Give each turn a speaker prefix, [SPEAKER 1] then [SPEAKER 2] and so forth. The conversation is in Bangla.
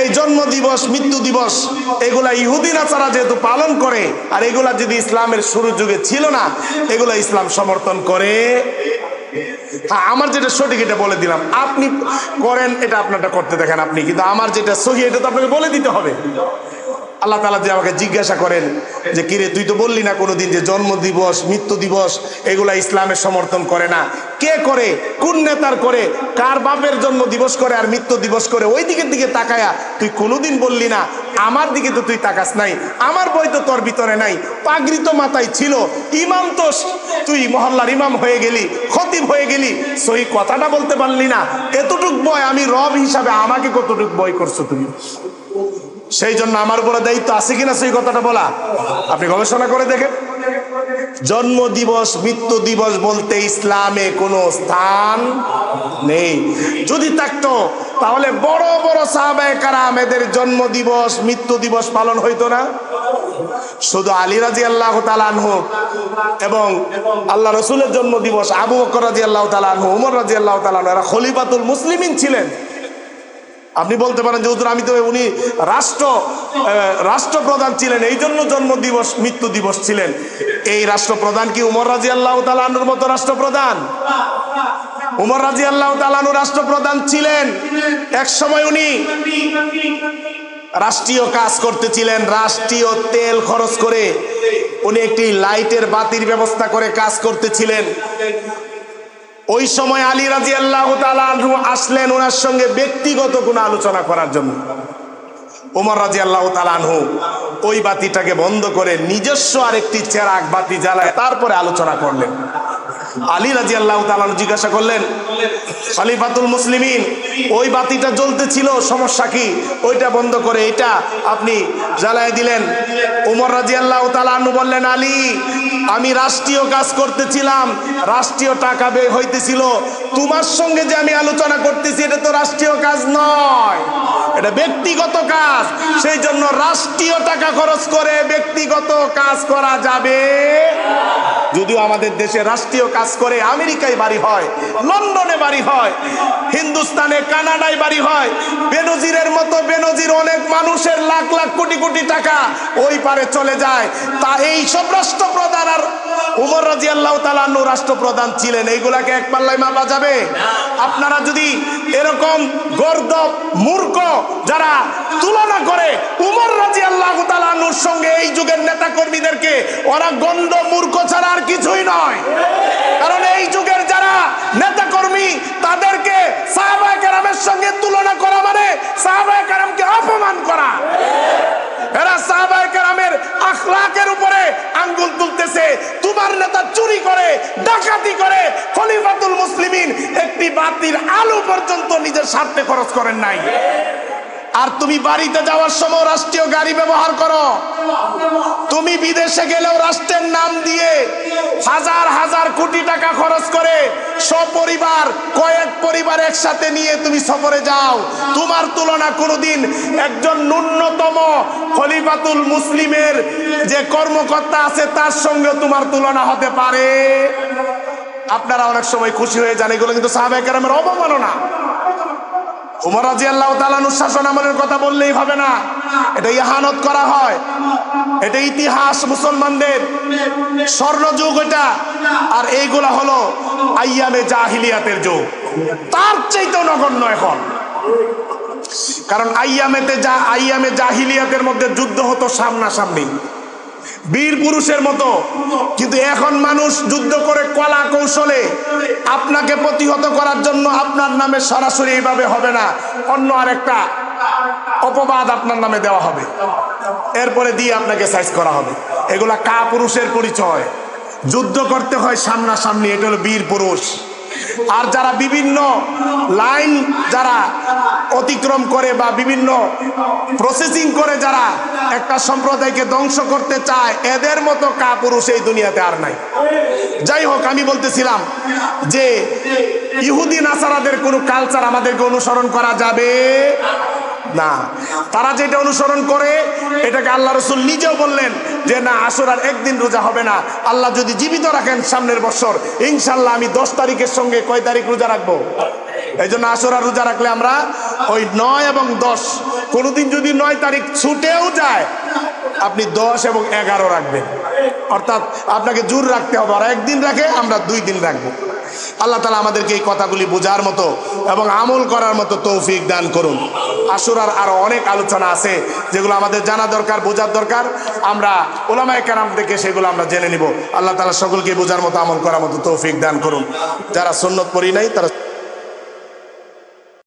[SPEAKER 1] এই জন্ম দিবস মৃত্যু দিবস, এগুলা ইহুদি নাচারা যেহেতু পালন করে, আর এগুলা যদি ইসলামের শুরু যুগে ছিল না, এগুলা ইসলাম সমর্থন করে। হ্যাঁ আমার যেটা সঠিক এটা বলে দিলাম। আপনি করেন, এটা আপনারটা করতে দেখেন আপনি, কিন্তু আমার যেটা সহি, এটা তো আপনাকে বলে দিতে হবে। আল্লাহ তালা যে আমাকে জিজ্ঞাসা করেন যে কিরে তুই তো বললি না কোনোদিন যে জন্ম দিবস, মৃত্যু দিবস, এগুলা ইসলামের সমর্থন করে না? কে করে? কোন নেতার করে? কার বাপের জন্ম দিবস করে আর মৃত্যু দিবস করে? ওই দিকের দিকে তাকায়া, তুই কোনোদিন বললি না? আমার দিকে তো তুই তাকাস নাই। আমার বই তো তোর ভিতরে নাই। পাগড়ি তো মাথায় ছিল। ইমাম তো তুই মহল্লার ইমাম হয়ে গেলি, খতিব হয়ে গেলি, সহি কথাটা বলতে পারলি না। এতটুক বয় আমি রব হিসাবে আমাকে কতটুক বয় করছ তুমি? সেই জন্য আমার উপরে দায়িত্ব আছে কিনা সেই কথাটা বলা। আপনি গবেষণা করে দেখেন। জন্ম দিবস, মৃত্যু দিবস বলতে ইসলামে কোনো স্থান নেই। যদি থাকতো, তাহলে বড় বড় সাহাবায়ে কারাম এদের জন্ম দিবস, মৃত্যু দিবস পালন হইতো না। শুধু আলী রাজি আল্লাহ তালানহ এবং আল্লাহ রসুলের জন্ম দিবস, আবু বকর রাজি আল্লাহ তালানহ উমর রাজি আল্লাহ তালানহ এরা খলিফাতুল মুসলিমিন ছিলেন। আপনি বলতে পারেন যে আমি তো উনি রাষ্ট্র রাষ্ট্রপ্রধান ছিলেন এই জন্য জন্ম দিবস মৃত্যু দিবস ছিলেন। এই রাষ্ট্রপ্রধান কি উমর রাজি আল্লাহ তালানুর মতো রাষ্ট্রপ্রধান? উমর রাজি আল্লাহ তালানু রাষ্ট্রপ্রধান ছিলেন। এক সময় উনি রাষ্ট্রীয় কাজ করতেছিলেন, রাষ্ট্রীয় তেল খরচ করে উনি একটি লাইটের বাতির ব্যবস্থা করে কাজ করতেছিলেন। ওই সময় আলী রাজি আল্লাহ আসলেন ওনার সঙ্গে ব্যক্তিগত কোনো আলোচনা করার জন্য। ওমর রাজি আল্লাহ তালানহ ওই বাতিটাকে বন্ধ করে নিজস্ব আরেকটি চেরাক বাতি জ্বালায় তারপরে আলোচনা করলেন। আলী রাজি আল্লাহ তালানহু জিজ্ঞাসা করলেন, খালিফাতুল মুসলিমিন, ওই বাতিটা জ্বলতেছিল, সমস্যা কি? ওইটা বন্ধ করে এটা আপনি জ্বালায় দিলেন। উমর রাজি আল্লাহ তালানু বললেন, আলী, আমি রাষ্ট্রীয় কাজ করতেছিলাম, রাষ্ট্রীয় টাকা ব্যয় হইতেছিল তোমার সঙ্গে যে আমি আলোচনা করতেছি, এটা তো রাষ্ট্রীয় কাজ নয়। এটা ব্যক্তিগত কাজ। সেই জন্য রাষ্ট্রীয় টাকা খরচ করে ব্যক্তিগত কাজ করা যাবে। যদিও আমাদের দেশে রাষ্ট্রীয় কাজ করে আমেরিকায় বাড়ি হয়, লন্ডনে বাড়ি হয়, হিন্দুস্তানে, কানাডায় বাড়ি হয়, বেনজিরের মতো বেনজির অনেক মানুষের লাখ লাখ কোটি কোটি টাকা ওই পারে চলে যায়। তা এই সব রাষ্ট্রপ্রধান আর উমর রাজি আল্লাহ তালান্ন রাষ্ট্রপ্রধান ছিলেন। এইগুলাকে এক পাল্লায় মাপা যাবে। আপনারা যদি এরকম গর্দ মূর্খ যারা তুলনা করে উমর রাজি আল্লাহ তালুর সঙ্গে এই যুগের নেতা কর্মীদেরকে ওরা গন্ধ মূর্খ ছাড়া আর কিছুই নয়। কারণ এই যুগের যারা নেতা কর্মী তাদেরকে সাহাবায়ে কেরামের সঙ্গে তুলনা করা মানে সাহাবায়ে কেরামকে অপমান করা এরা সাহাবায়ে কেরামের আখলাকের উপরে আঙ্গুল তুলতেছে তোমার নেতা চুরি করে, ডাকাতি করে খলিফাতুল মুসলিমিন একটি বাতির আলো পর্যন্ত নিজের স্বার্থে খরচ করেন নাই। আর তুমি বাড়িতে যাওয়ার সময় রাষ্ট্রীয় গাড়ি ব্যবহার করো। তুমি বিদেশে গেলেও রাষ্ট্রের নাম দিয়ে হাজার হাজার কোটি টাকা খরচ করে সপরিবার কয়েক পরিবার একসাথে নিয়ে তুমি সফরে যাও। তোমার তুলনা কোনোদিন একজন ন্যূনতম খলিফাতুল মুসলিমের যে কর্মকর্তা আছে তার সঙ্গে তোমার তুলনা হতে পারে। আপনারা অনেক সময় খুশি হয়ে যান, এগুলো কিন্তু সাহাবেকের আমার অবমাননা। উমর আল্লাহ তালানুর শাসন আমলের কথা বললেই হবে না। এটা ইহানত করা হয়। এটা ইতিহাস মুসলমানদের স্বর্ণযুগ এটা। আর এইগুলা হলো আইয়ামে জাহিলিয়াতের যুগ। তার চাইতেও নগণ্য এখন। কারণ আইয়ামেতে যা আইয়ামে জাহিলিয়াতের মধ্যে যুদ্ধ হতো সামনাসামনি। বীর পুরুষের মতো। কিন্তু এখন মানুষ যুদ্ধ করে কলা কৌশলে আপনাকে প্রতিহত করার জন্য আপনার নামে সরাসরি এইভাবে হবে না। অন্য আরেকটা অপবাদ আপনার নামে দেওয়া হবে। এরপরে দিয়ে আপনাকে সাইজ করা হবে। এগুলা কা পুরুষের পরিচয়। যুদ্ধ করতে হয় সামনাসামনি, এটা হলো বীর পুরুষ। আর যারা বিভিন্ন লাইন যারা অতিক্রম করে বা বিভিন্ন প্রসেসিং করে যারা একটা সম্প্রদায়কে ধ্বংস করতে চায়, এদের মতো কাপুরুষ এই দুনিয়াতে আর নাই। যাই হোক, আমি বলতেছিলাম যে ইহুদি, নাসারাদের কোনো কালচার আমাদেরকে অনুসরণ করা যাবে না, তারা যেটা অনুসরণ করে, এটাকে আল্লাহ রসুল নিজেও বললেন যে, না আসর আর একদিন রোজা হবে না। আল্লাহ যদি জীবিত রাখেন সামনের বছর ইনশাল্লাহ আমি দশ তারিখের সঙ্গে কয় তারিখ রোজা রাখব? এই জন্য আশুরা রোজা রাখলে আমরা ওই নয় এবং দশ, কোনোদিন যদি নয় তারিখ ছুটেও যায়, আপনি দশ এবং এগারো রাখবেন। অর্থাৎ আপনাকে জোর রাখতে হবে। আর একদিন রাখে, আমরা দুই দিন রাখব। আল্লাহ তালা আমাদেরকে এই কথাগুলি বোঝার মতো এবং আমল করার মতো তৌফিক দান করুন। আসুরার আরও অনেক আলোচনা আছে, যেগুলো আমাদের জানা দরকার, বোঝার দরকার। আমরা ওলামায় কেরাম থেকে সেগুলো আমরা জেনে নিব। আল্লাহ তালা সকলকে বোঝার মতো, আমল করার মতো তৌফিক দান করুন। যারা সন্ন্যত পড়ি নাই, তারা